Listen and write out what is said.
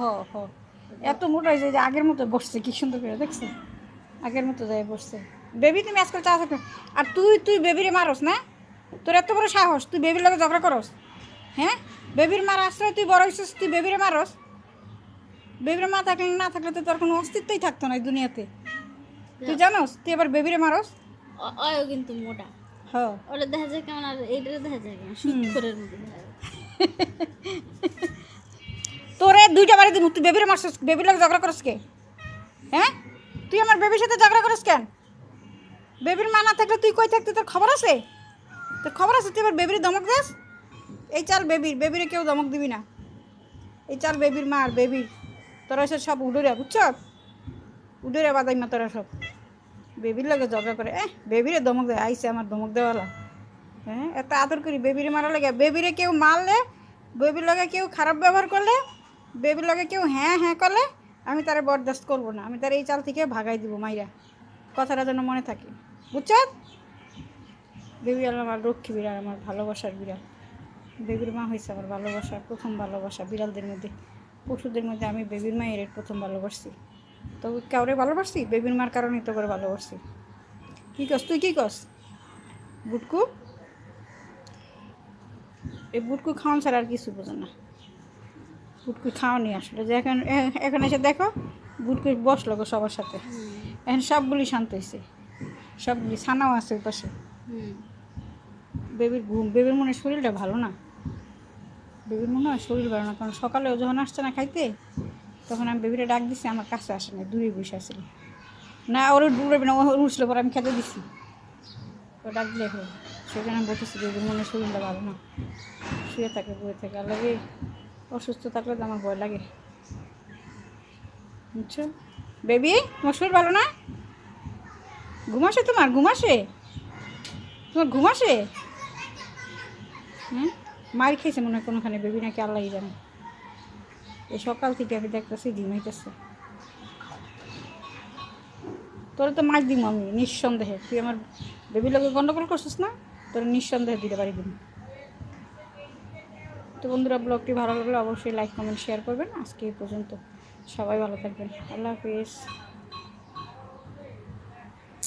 হ হ। এত মোটা হয়েছে যে আগের মতো বসছে কি সুন্দর করে দেখছ? আগের মতো যায় বসছে। বেবি তুমি আজকাল চা আর তুই তুই বেবিরে মারস না? তোর এত বড় সাহস তুই বেবির লগে ঝগড়া করস হ্যাঁ? বেবির মার আশ্রয় তুই বড় হয়েছিস তুই বেবিরে মারস। বেবির মা থাকলে না থাকলে তো তোর কোনো অস্তিত্বই থাকতো না এই দুনিয়াতে। তুই জানোস তুই এবার বেবিরে মারস? অ- অয়ও কিন্তু মোটা। হ। ওটা দেখা যায় কেমন আর এইটা দেখা যায় কেমন সুন্দরের মতো দেখা যায়। দুইটা বাড়ি দিব তুই বেবির মারছিস, বেবির লগে ঝগড়া করস কে? হ্যাঁ? তুই আমার বেবির সাথে ঝগড়া করস কেন? বেবির মা না থাকলে তুই কই থাকতে? তোর খবর আছে? তোর খবর আছে? তুই এবার বেবির দমক দিস? এই চাল বেবির, বেবিরে কেউ দমক দিবি না। এই চাল বেবির মা আর বেবির, তোরা সব সব উডুরে, বুঝছ? উডুরে বাদাই মা তোরা সব। বেবির লাগে ঝগড়া করে এ বেবিরে দমক দেয় আইসে আমার দমক দেওয়ালা। হ্যাঁ এত আদর করি, বেবিরে মারা লাগে। বেবিরে কেউ মারলে, বেবির লগে কেউ খারাপ ব্যবহার করলে বেবির লগে কেউ হ্যাঁ হ্যাঁ করলে আমি তারা বরদাস্ত করব না। আমি তার এই চাল থেকে ভাগাই দিব মাইরা। কথাটা যেন মনে থাকে। বুঝছ? বেবি আমার লক্ষ্মী বিড়াল, আমার ভালোবাসার বিড়াল। বেবির মা হয়েছে আমার ভালোবাসা, প্রথম ভালোবাসা বিড়ালদের মধ্যে। পশুদের মধ্যে আমি বেবির মায়ের প্রথম ভালোবাসছি। তো কাউরে ভালোবাসছি? বেবির মার কারণেই তো করে ভালোবাসছি। কী কস তুই? কী কস বুটকু এই বুটকু খাওয়ান ছাড়া আর কিছু বোঝে না। বুটকু খাওয়ানি আসলে। যে এখন এখন এসে দেখো বুটকু বসল গো সবার সাথে। এখন সবগুলি শান্ত হয়েছে সবগুলি ছানাও আছে ওই পাশে। বেবির ঘুম বেবির মনে শরীরটা ভালো না। বেবির মনে হয় শরীর ভালো না কারণ সকালে ও যখন আসছে না খাইতে তখন আমি বেবিটা ডাক দিছি আমার কাছে আসে না দূরে বসে আসছিল না ওর দূরে না ও উঠছিল পরে আমি খেতে দিছি। ও ডাক দিলে সেই জন্য আমি বলতেছি বেবির মনে শরীরটা ভালো না। শুয়ে থাকে বয়ে থাকে আর লাগে অসুস্থ থাকলে তো আমার ভয় লাগে। বুঝছ? বেবি, তোমার শরীর ভালো না? ঘুমাসে তোমার? ঘুমাসে তোমার ঘুম আসে? হুম? মার খেয়েছে মনে হয় কোনোখানে, বেবি নাকি আল্লাহ জানে। এই সকাল থেকে আমি দেখতেছি ঘুমাইতেছে তোরা তো মাছ দিব আমি, নিঃসন্দেহে। তুই আমার বেবির লোকে গন্ডগোল করছিস না? তোর নিঃসন্দেহে দিতে পারি দিব তো বন্ধুরা, ব্লগটি ভালো লাগলে অবশ্যই লাইক কমেন্ট শেয়ার করবেন। আজকে এই পর্যন্ত। সবাই ভালো থাকবেন। আল্লাহ হাফিজ।